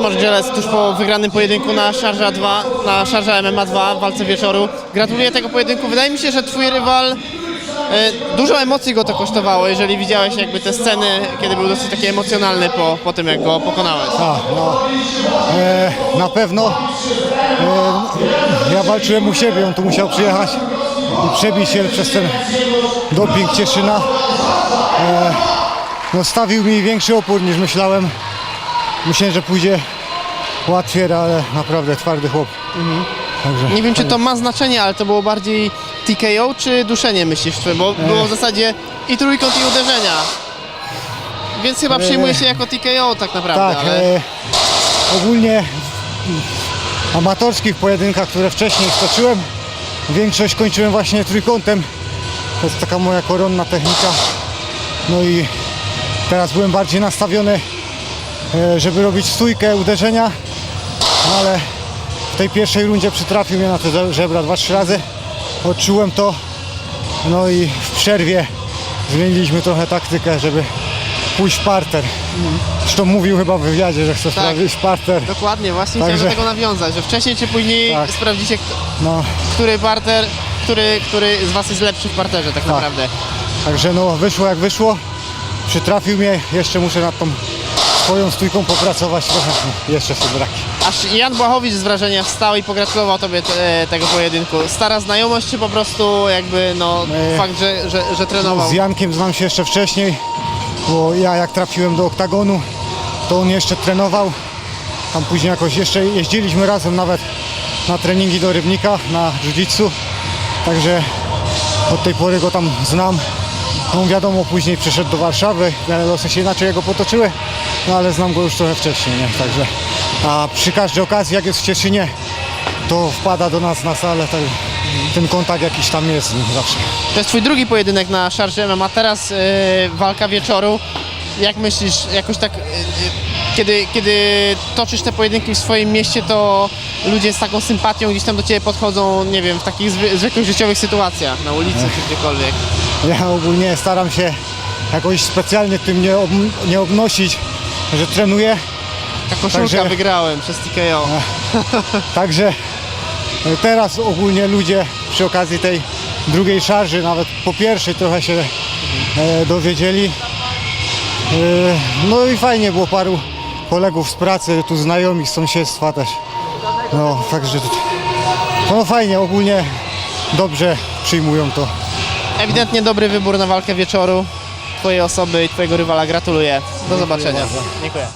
Tomasz Grzelec tuż po wygranym pojedynku na Szarża 2, na Szarża MMA 2 w walce wieczoru. Gratuluję tego pojedynku. Wydaje mi się, że twój rywal e, dużo emocji go to kosztowało, jeżeli widziałeś jakby te sceny, kiedy był dosyć taki emocjonalny po, po tym, jak go pokonałeś. A, no, e, na pewno e, ja walczyłem u siebie, on tu musiał przyjechać i przebić się przez ten doping Cieszyna. E, no, stawił mi większy opór niż myślałem. Myślałem, że pójdzie łatwiej, ale naprawdę twardy chłop. Także, Nie wiem, czy to ma znaczenie, ale to było bardziej TKO czy duszenie myślisz, bo było w zasadzie i trójkąt i uderzenia. Więc chyba przyjmuje się jako TKO tak naprawdę, tak, ale... e, ogólnie w amatorskich pojedynkach, które wcześniej stoczyłem, większość kończyłem właśnie trójkątem. To jest taka moja koronna technika. No i teraz byłem bardziej nastawiony, e, żeby robić stójkę, uderzenia, no ale w tej pierwszej rundzie przytrafił mnie na te żebra dwa, trzy razy. Odczułem to, no i w przerwie zmieniliśmy trochę taktykę, żeby pójść w parter. Zresztą mówił chyba w wywiadzie, że chce sprawdzić parter. Dokładnie, właśnie Także- chciałem do tego nawiązać, że wcześniej czy później Tak. sprawdzicie, No, który parter, który, który z was jest lepszy w parterze tak naprawdę. także no wyszło jak wyszło. Przytrafił mnie, jeszcze muszę nad tą swoją stójką popracować trochę. Jeszcze są braki. Aż Jan Błachowicz z wrażenia wstał i pogratulował tobie te, tego pojedynku. Stara znajomość, czy po prostu jakby no E, fakt, że, że, że trenował? Z Jankiem znam się jeszcze wcześniej, bo ja jak trafiłem do oktagonu, to on jeszcze trenował. Tam później jakoś jeszcze jeździliśmy razem nawet na treningi do Rybnika, na jiu-jitsu. Także od tej pory go tam znam. No wiadomo, później przyszedł do Warszawy, losy się inaczej jego potoczyły, no ale znam go już trochę wcześniej, nie? Także, a przy każdej okazji, jak jest w Cieszynie, to wpada do nas na salę, tak, ten kontakt jakiś tam jest zawsze. To jest twój drugi pojedynek na szarży MMA, teraz yy, walka wieczoru. Jak myślisz, jakoś tak, yy, kiedy, kiedy toczysz te pojedynki w swoim mieście, to ludzie z taką sympatią gdzieś tam do ciebie podchodzą, nie wiem, w takich zwy, zwykłych życiowych sytuacjach, na ulicy czy gdziekolwiek. Ja ogólnie staram się jakoś specjalnie tym nie, ob, nie obnosić, że trenuję. Ta koszulka Także- wygrałem przez TKO. Także e, teraz ogólnie ludzie przy okazji tej drugiej szarży, nawet po pierwszej trochę się e, dowiedzieli. E, no i fajnie było paru kolegów z pracy, tu znajomi z sąsiedztwa też. No także to- no fajnie, ogólnie dobrze przyjmują to. Ewidentnie dobry wybór na walkę wieczoru. Twojej osoby i twojego rywala gratuluję. Do zobaczenia. bardzo. Dziękuję.